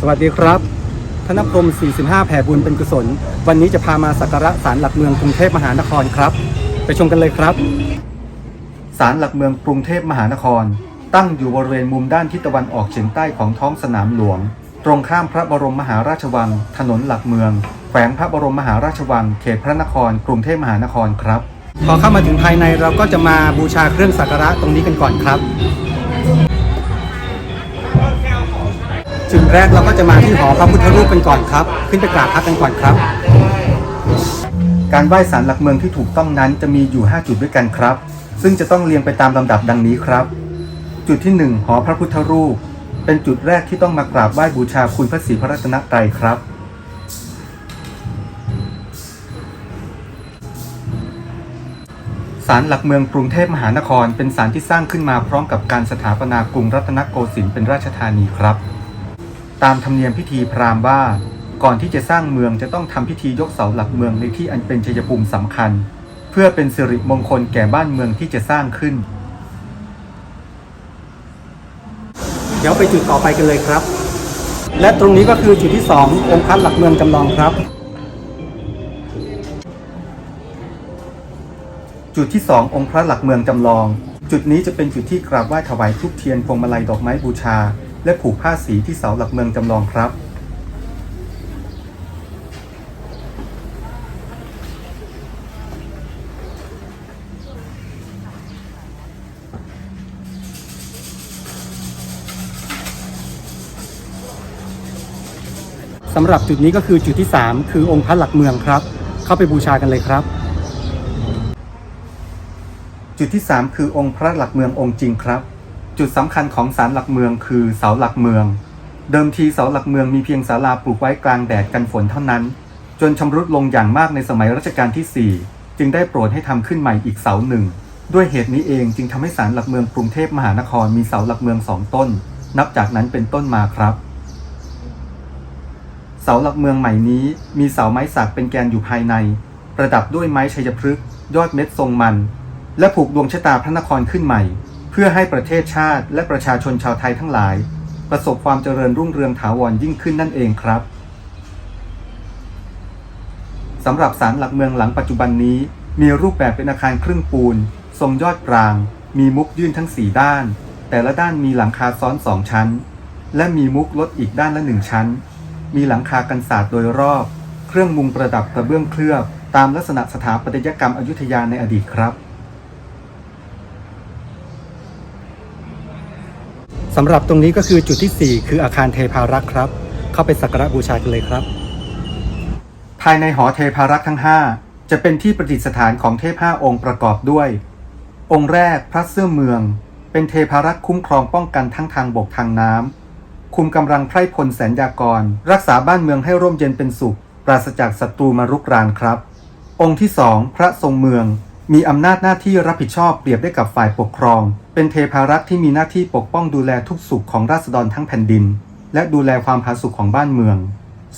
สวัสดีครับธนพรหม45 แผ่บุญเป็นกุศล วันนี้จะพามาสักการะศาลหลักเมืองกรุงเทพมหานครครับ ไปชมกันเลยครับ ศาลหลักเมืองกรุงเทพมหานคร ตั้งอยู่บริเวณมุมด้านทิศตะวันออกเฉียงใต้ของท้องสนามหลวง ตรงข้ามพระบรมมหาราชวัง ถนนหลักเมือง แขวงพระบรมมหาราชวัง เขตพระนคร กรุงเทพมหานครครับ พอเข้ามาถึงภายในเราก็จะมาบูชาเครื่องสักการะตรงนี้กันก่อนครับ จุดแรกเราก็จะมาที่หอพระพุทธรูปกันก่อนครับ ขึ้นไปกราบพระกันก่อนครับ การไหว้ศาลหลักเมืองที่ถูกต้องนั้นจะมีอยู่ 5 จุดด้วยกันครับ ซึ่งจะต้องเรียงไปตามลำดับดังนี้ครับ จุดที่ 1 หอพระพุทธรูป เป็นจุดแรกที่ต้องมากราบไหว้บูชาคุณพระศรีพระรัตนตรัยครับ ศาลหลักเมืองกรุงเทพมหานคร เป็นศาลที่สร้างขึ้นมาพร้อมกับการสถาปนากรุงรัตนโกสินทร์เป็นราชธานีครับ ตามธรรมเนียมพิธีพราหมณ์ว่า ก่อนที่จะสร้างเมืองจะต้องทำพิธียกเสาหลักเมืองในที่อันเป็นชัยภูมิสำคัญ เพื่อเป็นสิริมงคลแก่บ้านเมืองที่จะสร้างขึ้น เดี๋ยวไปจุดต่อไปกันเลยครับ และตรงนี้ก็คือจุดที่ 2 องค์พระหลักเมืองจำลองครับ จุดที่ 2 องค์พระหลักเมืองจำลอง จุดนี้จะเป็นจุดที่กราบไหว้ถวายทุกเทียนพวงมาลัยดอกไม้บูชา และผูกผ้าสีที่เสาหลักเมืองจำลองครับ สำหรับจุดนี้ก็คือจุดที่ 3 คือองค์พระหลักเมืองครับ เข้าไปบูชากันเลยครับ จุดที่ 3 คือองค์พระหลักเมืององค์จริงครับ จุดสำคัญของศาลหลักเมืองคือเสาหลักเมือง เดิมทีเสาหลักเมืองมีเพียงศาลาปลูกไว้กลางแดดกันฝนเท่านั้น จนชำรุดลงอย่างมากในสมัยรัชกาลที่ 4 จึงได้โปรดให้ทำขึ้นใหม่อีกเสาหนึ่ง ด้วยเหตุนี้เองจึงทำให้ศาลหลักเมืองกรุงเทพมหานครมีเสาหลักเมืองสองต้น นับจากนั้นเป็นต้นมาครับ เสาหลักเมืองใหม่นี้ มีเสาไม้สักเป็นแกนอยู่ภายใน ประดับด้วยไม้ชัยพฤกษ์ยอดเม็ดทรงมัน และผูกดวงชะตาพระนครขึ้นใหม่ พื่อให้ประเทศชาติและประชาชนชาวไทยทั้งหลาย ประสบความเจริญรุ่งเรืองถาวรยิ่งขึ้นนั่นเองครับสำหรับศาลหลักเมืองหลังปัจจุบันนี้ มีรูปแบบเป็นอาคารครึ่งปูน ทรงยอดกลาง มีมุกยื่นทั้งสี่ด้าน แต่ละด้านมีหลังคาซ้อนสองชั้น และมีมุกลดอีกด้านละหนึ่งชั้น มีหลังคากันศาสตร์โดยรอบ เครื่องมุงประดับกระเบื้องเคลือบ ตามลักษณะสถาปัตยกรรมอยุธยาในอดีตครับ สำหรับตรงนี้ก็คือจุดที่ 4 คืออาคารเทพารักษ์ครับ เข้าไปสักการะบูชากันเลยครับ ภายในหอเทพารักษ์ทั้ง 5 จะเป็นที่ประดิษฐานของเทพห้าองค์ประกอบด้วย องค์แรกพระเสื้อเมือง เป็นเทพารักษ์คุ้มครองป้องกันทั้งทางบกทางน้ำคุมกำลังไพร่พลแสนยากร รักษาบ้านเมืองให้ร่มเย็นเป็นสุข ปราศจากศัตรูมารุกรานครับ องค์ที่สองพระทรงเมือง มีอำนาจหน้าที่รับผิดชอบเปรียบได้กับฝ่ายปกครอง เป็นเทพารักษ์ที่มีหน้าที่ปกป้องดูแลทุกสุขของราษฎรทั้งแผ่นดิน และดูแลความผาสุกของบ้านเมือง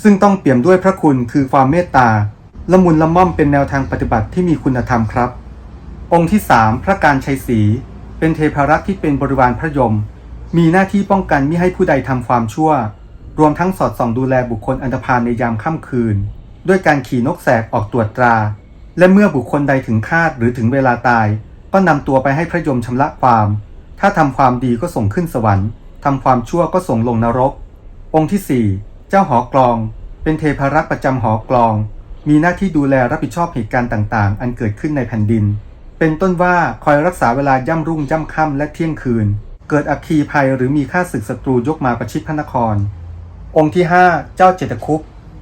ซึ่งต้องเปี่ยมด้วยพระคุณคือความเมตตาละมุนละม่อมเป็นแนวทางปฏิบัติที่มีคุณธรรมครับ องค์ที่สามพระการชัยศรีเป็นเทพารักษ์ที่เป็นบริวารพระยม มีหน้าที่ป้องกันมิให้ผู้ใดทำความชั่ว รวมทั้งสอดส่องดูแลบุคคลอันธพาลในยามค่ำคืน ด้วยการขี่นกแสกออกตรวจตรา และเมื่อบุคคลใดถึงคาดหรือถึงเวลาตาย ก็นำตัวไปให้พระยมชำระความ ถ้าทำความดีก็ส่งขึ้นสวรรค์ทำความชั่วก็ส่งลงนรก องค์ที่สี่เจ้าหอกลอง เป็นเทพารักษ์ประจำหอกลอง มีหน้าที่ดูแลรับผิดชอบเหตุการณ์ต่างๆ อันเกิดขึ้นในแผ่นดิน เป็นต้นว่าคอยรักษาเวลาย่ำรุ่งย่ำค่ำและเที่ยงคืน เกิดอัคคีภัยหรือมีข้าศึกศัตรูยกมาประชิดพระนคร องค์ที่ 5 เจ้าเจตคุป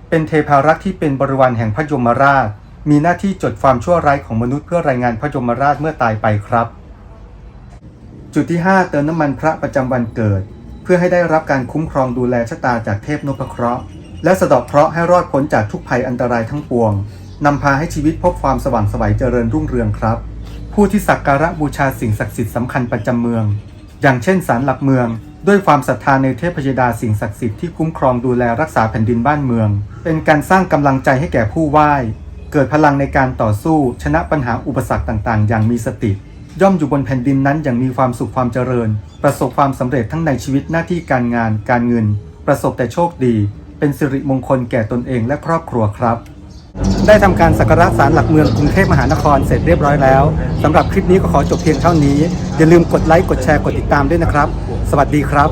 เป็นเทพารักษ์ที่เป็นบริวารแห่งพระยมราช มีหน้าที่จดความชั่วร้ายของมนุษย์เพื่อรายงานพระยมราชเมื่อตายไปครับ จุดที่ 5 เติมน้ำมันพระประจำวันเกิด เพื่อให้ได้รับการคุ้มครองดูแลชะตาจากเทพนพเคราะห์ และสะดอกเคราะห์ให้รอดพ้นจากทุกภัยอันตรายทั้งปวงนำพาให้ชีวิตพบความสว่างสวัยเจริญรุ่งเรืองครับ ผู้ที่สักการะบูชาสิ่งศักดิ์สิทธิ์สำคัญประจำเมือง อย่างเช่นศาลหลักเมือง ด้วยความศรัทธาในเทพยดาสิ่งศักดิ์สิทธิ์ที่คุ้มครองดูแลรักษาแผ่นดินบ้านเมือง เป็นการสร้างกำลังใจให้แก่ผู้ไหว้ เกิดพลังในการต่อสู้ชนะปัญหาอุปสรรคต่างๆ อย่างมีสติ ย่อมอยู่บนแผ่นดินนั้นอย่างมีความสุขความเจริญ ประสบความสำเร็จทั้งในชีวิตหน้าที่การงาน การเงิน ประสบแต่โชคดี เป็นสิริมงคลแก่ตนเองและครอบครัวครับ ได้ทำการสักการะศาลหลักเมืองกรุงเทพมหานครเสร็จเรียบร้อยแล้วสำหรับคลิปนี้ก็ขอจบเพียงเท่านี้อย่าลืมกดไลค์กดแชร์กดติดตามด้วยนะครับ สวัสดีครับ